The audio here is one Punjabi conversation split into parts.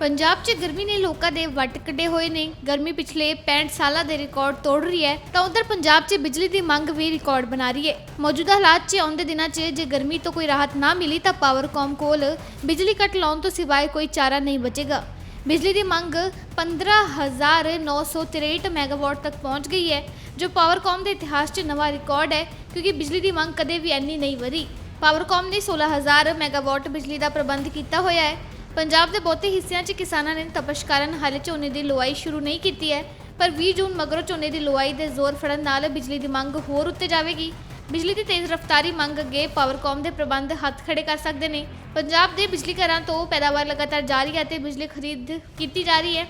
ਪੰਜਾਬ 'ਚ ਗਰਮੀ ਨੇ ਲੋਕਾਂ ਦੇ ਵੱਟ ਕੱਢੇ ਹੋਏ ਨੇ। ਗਰਮੀ ਪਿਛਲੇ 65 ਸਾਲਾਂ ਦੇ ਰਿਕਾਰਡ ਤੋੜ ਰਹੀ ਹੈ। ਤਾਂ ਉਧਰ ਪੰਜਾਬ 'ਚ ਬਿਜਲੀ ਦੀ ਮੰਗ ਵੀ ਰਿਕਾਰਡ ਬਣਾ ਰਹੀ ਹੈ। ਮੌਜੂਦਾ ਹਾਲਾਤ 'ਚ ਆਉਂਦੇ ਦਿਨਾਂ 'ਚ ਜੇ ਗਰਮੀ ਤੋਂ ਕੋਈ ਰਾਹਤ ਨਾ ਮਿਲੀ ਤਾਂ ਪਾਵਰਕਾਮ ਕੋਲ ਬਿਜਲੀ ਕੱਟ ਲਾਉਣ ਤੋਂ ਸਿਵਾਏ ਕੋਈ ਚਾਰਾ ਨਹੀਂ ਬਚੇਗਾ। ਬਿਜਲੀ ਦੀ ਮੰਗ 15963 ਮੈਗਾਵਾਟ ਤੱਕ ਪਹੁੰਚ ਗਈ ਹੈ, ਜੋ ਪਾਵਰਕਾਮ ਦੇ ਇਤਿਹਾਸ 'ਚ ਨਵਾਂ ਰਿਕਾਰਡ ਹੈ, ਕਿਉਂਕਿ ਬਿਜਲੀ ਦੀ ਮੰਗ ਕਦੇ ਵੀ ਇੰਨੀ ਨਹੀਂ ਵਧੀ। ਪਾਵਰਕਾਮ ਨੇ 16000 ਮੈਗਾਵਾਟ ਬਿਜਲੀ ਦਾ ਪ੍ਰਬੰਧ ਕੀਤਾ ਹੋਇਆ ਹੈ। ਪੰਜਾਬ ਦੇ ਬਹੁਤੇ ਹਿੱਸਿਆਂ 'ਚ ਕਿਸਾਨਾਂ ਨੇ ਤਪਸ਼ ਕਾਰਨ ਹਾਲੇ ਝੋਨੇ ਦੀ ਲੁਆਈ ਸ਼ੁਰੂ ਨਹੀਂ ਕੀਤੀ ਹੈ, ਪਰ 20 ਜੂਨ ਮਗਰੋਂ ਝੋਨੇ ਦੀ ਲੁਆਈ ਦੇ ਜ਼ੋਰ ਫੜਨ ਨਾਲ ਬਿਜਲੀ ਦੀ ਮੰਗ ਹੋਰ ਉੱਤੇ ਜਾਵੇਗੀ। ਬਿਜਲੀ ਦੀ ਤੇਜ਼ ਰਫ਼ਤਾਰੀ ਮੰਗ ਅੱਗੇ ਪਾਵਰਕਾਮ ਦੇ ਪ੍ਰਬੰਧ ਹੱਥ ਖੜੇ ਕਰ ਸਕਦੇ ਨੇ। ਪੰਜਾਬ ਦੇ ਬਿਜਲੀ ਘਰਾਂ ਤੋਂ ਪੈਦਾਵਾਰ ਲਗਾਤਾਰ ਜਾਰੀ ਹੈ ਤੇ ਬਿਜਲੀ ਖਰੀਦ ਕੀਤੀ ਜਾ ਰਹੀ ਹੈ।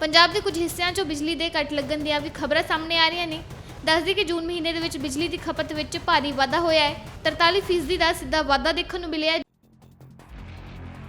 ਪੰਜਾਬ ਦੇ ਕੁਝ ਹਿੱਸਿਆਂ 'ਚੋਂ ਬਿਜਲੀ ਦੇ ਕੱਟ ਲੱਗਣ ਦੀਆਂ ਵੀ ਖਬਰਾਂ ਸਾਹਮਣੇ ਆ ਰਹੀਆਂ ਨੇ। ਦੱਸਦੀ ਕਿ ਜੂਨ ਮਹੀਨੇ ਦੇ ਵਿੱਚ ਬਿਜਲੀ ਦੀ ਖਪਤ ਵਿੱਚ ਭਾਰੀ ਵਾਧਾ ਹੋਇਆ ਹੈ। 43% ਦਾ ਸਿੱਧਾ ਵਾਧਾ ਦੇਖਣ ਨੂੰ ਮਿਲਿਆ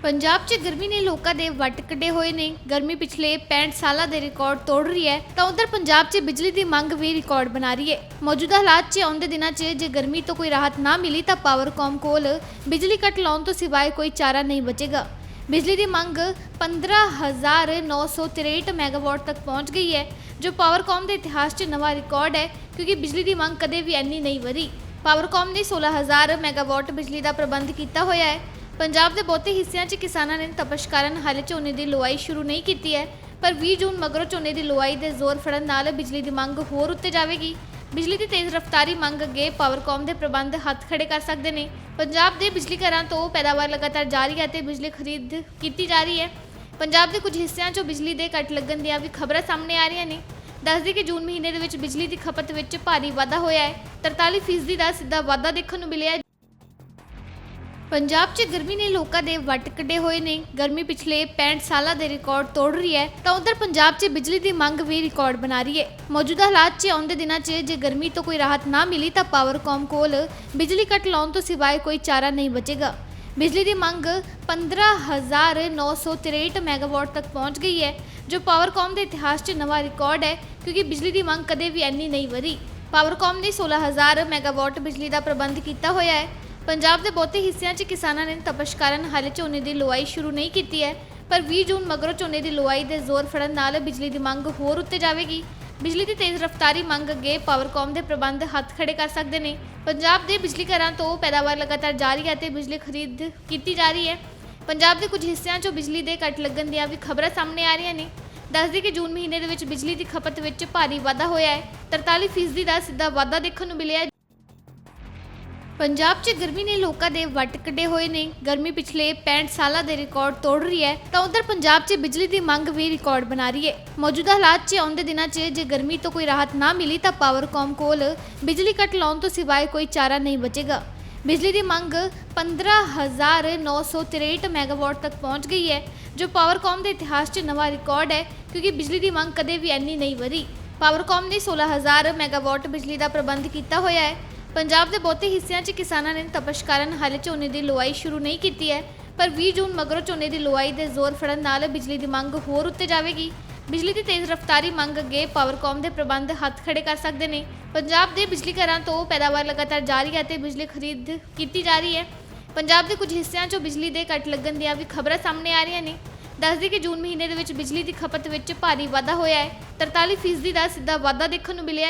ਪੰਜਾਬ 'ਚ ਗਰਮੀ ਨੇ ਲੋਕਾਂ ਦੇ ਵੱਟ ਕੱਢੇ ਹੋਏ ਨੇ। ਗਰਮੀ ਪਿਛਲੇ 65 ਸਾਲਾਂ ਦੇ ਰਿਕਾਰਡ ਤੋੜ ਰਹੀ ਹੈ। ਤਾਂ ਉਧਰ ਪੰਜਾਬ 'ਚ ਬਿਜਲੀ ਦੀ ਮੰਗ ਵੀ ਰਿਕਾਰਡ ਬਣਾ ਰਹੀ ਹੈ। ਮੌਜੂਦਾ ਹਾਲਾਤ 'ਚ ਆਉਂਦੇ ਦਿਨਾਂ 'ਚ ਜੇ ਗਰਮੀ ਤੋਂ ਕੋਈ ਰਾਹਤ ਨਾ ਮਿਲੀ ਤਾਂ ਪਾਵਰਕਾਮ ਕੋਲ ਬਿਜਲੀ ਕੱਟ ਲਾਉਣ ਤੋਂ ਸਿਵਾਏ ਕੋਈ ਚਾਰਾ ਨਹੀਂ ਬਚੇਗਾ। ਬਿਜਲੀ ਦੀ ਮੰਗ 15963 ਮੈਗਾਵਾਟ ਤੱਕ ਪਹੁੰਚ ਗਈ ਹੈ, ਜੋ ਪਾਵਰਕਾਮ ਦੇ ਇਤਿਹਾਸ 'ਚ ਨਵਾਂ ਰਿਕਾਰਡ ਹੈ, ਕਿਉਂਕਿ ਬਿਜਲੀ ਦੀ ਮੰਗ ਕਦੇ ਵੀ ਇੰਨੀ ਨਹੀਂ ਵਧੀ। ਪਾਵਰਕਾਮ ਨੇ 16000 ਮੈਗਾਵਾਟ ਬਿਜਲੀ ਦਾ ਪ੍ਰਬੰਧ ਕੀਤਾ ਹੋਇਆ ਹੈ। ਪੰਜਾਬ ਦੇ ਬਹੁਤੇ ਹਿੱਸਿਆਂ 'ਚ ਕਿਸਾਨਾਂ ਨੇ ਤਪਸ਼ ਕਾਰਨ ਹਾਲੇ ਝੋਨੇ ਦੀ ਲੁਆਈ ਸ਼ੁਰੂ ਨਹੀਂ ਕੀਤੀ ਹੈ, ਪਰ 20 ਜੂਨ ਮਗਰੋਂ ਝੋਨੇ ਦੀ ਲੁਆਈ ਦੇ ਜ਼ੋਰ ਫੜਨ ਨਾਲ ਬਿਜਲੀ ਦੀ ਮੰਗ ਹੋਰ ਉੱਤੇ ਜਾਵੇਗੀ। ਬਿਜਲੀ ਦੀ ਤੇਜ਼ ਰਫ਼ਤਾਰੀ ਮੰਗ ਅੱਗੇ ਪਾਵਰਕਾਮ ਦੇ ਪ੍ਰਬੰਧ ਹੱਥ ਖੜੇ ਕਰ ਸਕਦੇ ਨੇ। ਪੰਜਾਬ ਦੇ ਬਿਜਲੀ ਘਰਾਂ ਤੋਂ ਪੈਦਾਵਾਰ ਲਗਾਤਾਰ ਜਾਰੀ ਹੈ ਤੇ ਬਿਜਲੀ ਖਰੀਦ ਕੀਤੀ ਜਾ ਰਹੀ ਹੈ। ਪੰਜਾਬ ਦੇ ਕੁਝ ਹਿੱਸਿਆਂ 'ਚੋਂ ਬਿਜਲੀ ਦੇ ਕੱਟ ਲੱਗਣ ਦੀਆਂ ਵੀ ਖਬਰਾਂ ਸਾਹਮਣੇ ਆ ਰਹੀਆਂ ਨੇ। ਦੱਸਦੀ ਕਿ ਜੂਨ ਮਹੀਨੇ ਦੇ ਵਿੱਚ ਬਿਜਲੀ ਦੀ ਖਪਤ ਵਿੱਚ ਭਾਰੀ ਵਾਧਾ ਹੋਇਆ ਹੈ। 43% ਦਾ ਸਿੱਧਾ ਵਾਧਾ ਦੇਖਣ ਨੂੰ ਮਿਲਿਆ ਪੰਜਾਬ 'ਚ ਗਰਮੀ ਨੇ ਲੋਕਾਂ ਦੇ ਵੱਟ ਕੱਢੇ ਹੋਏ ਨੇ। ਗਰਮੀ ਪਿਛਲੇ 65 ਸਾਲਾਂ ਦੇ ਰਿਕਾਰਡ ਤੋੜ ਰਹੀ ਹੈ। ਤਾਂ ਉਧਰ ਪੰਜਾਬ 'ਚ ਬਿਜਲੀ ਦੀ ਮੰਗ ਵੀ ਰਿਕਾਰਡ ਬਣਾ ਰਹੀ ਹੈ। ਮੌਜੂਦਾ ਹਾਲਾਤ 'ਚ ਆਉਂਦੇ ਦਿਨਾਂ 'ਚ ਜੇ ਗਰਮੀ ਤੋਂ ਕੋਈ ਰਾਹਤ ਨਾ ਮਿਲੀ ਤਾਂ ਪਾਵਰਕਾਮ ਕੋਲ ਬਿਜਲੀ ਕੱਟ ਲਾਉਣ ਤੋਂ ਸਿਵਾਏ ਕੋਈ ਚਾਰਾ ਨਹੀਂ ਬਚੇਗਾ। ਬਿਜਲੀ ਦੀ ਮੰਗ 15963 ਮੈਗਾਵਾਟ ਤੱਕ ਪਹੁੰਚ ਗਈ ਹੈ, ਜੋ ਪਾਵਰਕਾਮ ਦੇ ਇਤਿਹਾਸ 'ਚ ਨਵਾਂ ਰਿਕਾਰਡ ਹੈ, ਕਿਉਂਕਿ ਬਿਜਲੀ ਦੀ ਮੰਗ ਕਦੇ ਵੀ ਇੰਨੀ ਨਹੀਂ ਵਧੀ। ਪਾਵਰਕਾਮ ਨੇ 16000 ਮੈਗਾਵਾਟ ਬਿਜਲੀ ਦਾ ਪ੍ਰਬੰਧ ਕੀਤਾ ਹੋਇਆ ਹੈ। ਪੰਜਾਬ ਦੇ ਬਹੁਤੇ ਹਿੱਸਿਆਂ 'ਚ ਕਿਸਾਨਾਂ ਨੇ ਤਪਸ਼ ਕਾਰਨ ਹਾਲੇ ਝੋਨੇ ਦੀ ਲੁਆਈ ਸ਼ੁਰੂ ਨਹੀਂ ਕੀਤੀ ਹੈ, ਪਰ 20 ਜੂਨ ਮਗਰੋਂ ਝੋਨੇ ਦੀ ਲੁਆਈ ਦੇ ਜ਼ੋਰ ਫੜਨ ਨਾਲ ਬਿਜਲੀ ਦੀ ਮੰਗ ਹੋਰ ਉੱਤੇ ਜਾਵੇਗੀ। ਬਿਜਲੀ ਦੀ ਤੇਜ਼ ਰਫ਼ਤਾਰੀ ਮੰਗ ਅੱਗੇ ਪਾਵਰਕਾਮ ਦੇ ਪ੍ਰਬੰਧ ਹੱਥ ਖੜੇ ਕਰ ਸਕਦੇ ਨੇ। ਪੰਜਾਬ ਦੇ ਬਿਜਲੀ ਘਰਾਂ ਤੋਂ ਪੈਦਾਵਾਰ ਲਗਾਤਾਰ ਜਾਰੀ ਹੈ ਤੇ ਬਿਜਲੀ ਖਰੀਦ ਕੀਤੀ ਜਾ ਰਹੀ ਹੈ। ਪੰਜਾਬ ਦੇ ਕੁਝ ਹਿੱਸਿਆਂ 'ਚੋਂ ਬਿਜਲੀ ਦੇ ਕੱਟ ਲੱਗਣ ਦੀਆਂ ਵੀ ਖਬਰਾਂ ਸਾਹਮਣੇ ਆ ਰਹੀਆਂ ਨੇ। ਦੱਸਦੀ ਕਿ ਜੂਨ ਮਹੀਨੇ ਦੇ ਵਿੱਚ ਬਿਜਲੀ ਦੀ ਖਪਤ ਵਿੱਚ ਭਾਰੀ ਵਾਧਾ ਹੋਇਆ ਹੈ। 43% ਦਾ ਸਿੱਧਾ ਵਾਧਾ ਦੇਖਣ ਨੂੰ ਮਿਲਿਆ ਪੰਜਾਬ 'ਚ ਗਰਮੀ ਨੇ ਲੋਕਾਂ ਦੇ ਵੱਟ ਕੱਢੇ ਹੋਏ ਨੇ। ਗਰਮੀ ਪਿਛਲੇ 65 ਸਾਲਾਂ ਦੇ ਰਿਕਾਰਡ ਤੋੜ ਰਹੀ ਹੈ। ਤਾਂ ਉਧਰ ਪੰਜਾਬ 'ਚ ਬਿਜਲੀ ਦੀ ਮੰਗ ਵੀ ਰਿਕਾਰਡ ਬਣਾ ਰਹੀ ਹੈ। ਮੌਜੂਦਾ ਹਾਲਾਤ 'ਚ ਆਉਂਦੇ ਦਿਨਾਂ 'ਚ ਜੇ ਗਰਮੀ ਤੋਂ ਕੋਈ ਰਾਹਤ ਨਾ ਮਿਲੀ ਤਾਂ ਪਾਵਰਕਾਮ ਕੋਲ ਬਿਜਲੀ ਕੱਟ ਲਾਉਣ ਤੋਂ ਸਿਵਾਏ ਕੋਈ ਚਾਰਾ ਨਹੀਂ ਬਚੇਗਾ। ਬਿਜਲੀ ਦੀ ਮੰਗ 15963 ਮੈਗਾਵਾਟ ਤੱਕ ਪਹੁੰਚ ਗਈ ਹੈ, ਜੋ ਪਾਵਰਕਾਮ ਦੇ ਇਤਿਹਾਸ 'ਚ ਨਵਾਂ ਰਿਕਾਰਡ ਹੈ, ਕਿਉਂਕਿ ਬਿਜਲੀ ਦੀ ਮੰਗ ਕਦੇ ਵੀ ਇੰਨੀ ਨਹੀਂ ਵਧੀ। ਪਾਵਰਕਾਮ ਨੇ 16000 ਮੈਗਾਵਾਟ ਬਿਜਲੀ ਦਾ ਪ੍ਰਬੰਧ ਕੀਤਾ ਹੋਇਆ ਹੈ। ਪੰਜਾਬ ਦੇ ਬਹੁਤੇ ਹਿੱਸਿਆਂ 'ਚ ਕਿਸਾਨਾਂ ਨੇ ਤਪਸ਼ ਕਾਰਨ ਹਾਲੇ ਝੋਨੇ ਦੀ ਲੁਆਈ ਸ਼ੁਰੂ ਨਹੀਂ ਕੀਤੀ ਹੈ, ਪਰ 20 ਜੂਨ ਮਗਰੋਂ ਝੋਨੇ ਦੀ ਲੁਆਈ ਦੇ ਜ਼ੋਰ ਫੜਨ ਨਾਲ ਬਿਜਲੀ ਦੀ ਮੰਗ ਹੋਰ ਉੱਤੇ ਜਾਵੇਗੀ। ਬਿਜਲੀ ਦੀ ਤੇਜ਼ ਰਫ਼ਤਾਰੀ ਮੰਗ ਅੱਗੇ ਪਾਵਰਕਾਮ ਦੇ ਪ੍ਰਬੰਧ ਹੱਥ ਖੜੇ ਕਰ ਸਕਦੇ ਨੇ। ਪੰਜਾਬ ਦੇ ਬਿਜਲੀ ਘਰਾਂ ਤੋਂ ਪੈਦਾਵਾਰ ਲਗਾਤਾਰ ਜਾਰੀ ਹੈ ਤੇ ਬਿਜਲੀ ਖਰੀਦ ਕੀਤੀ ਜਾ ਰਹੀ ਹੈ। ਪੰਜਾਬ ਦੇ ਕੁਝ ਹਿੱਸਿਆਂ 'ਚੋਂ ਬਿਜਲੀ ਦੇ ਕੱਟ ਲੱਗਣ ਦੀਆਂ ਵੀ ਖਬਰਾਂ ਸਾਹਮਣੇ ਆ ਰਹੀਆਂ ਨੇ। ਦੱਸਦੀ ਕਿ ਜੂਨ ਮਹੀਨੇ ਦੇ ਵਿੱਚ ਬਿਜਲੀ ਦੀ ਖਪਤ ਵਿੱਚ ਭਾਰੀ ਵਾਧਾ ਹੋਇਆ ਹੈ। 43% ਦਾ ਸਿੱਧਾ ਵਾਧਾ ਦੇਖਣ ਨੂੰ ਮਿਲਿਆ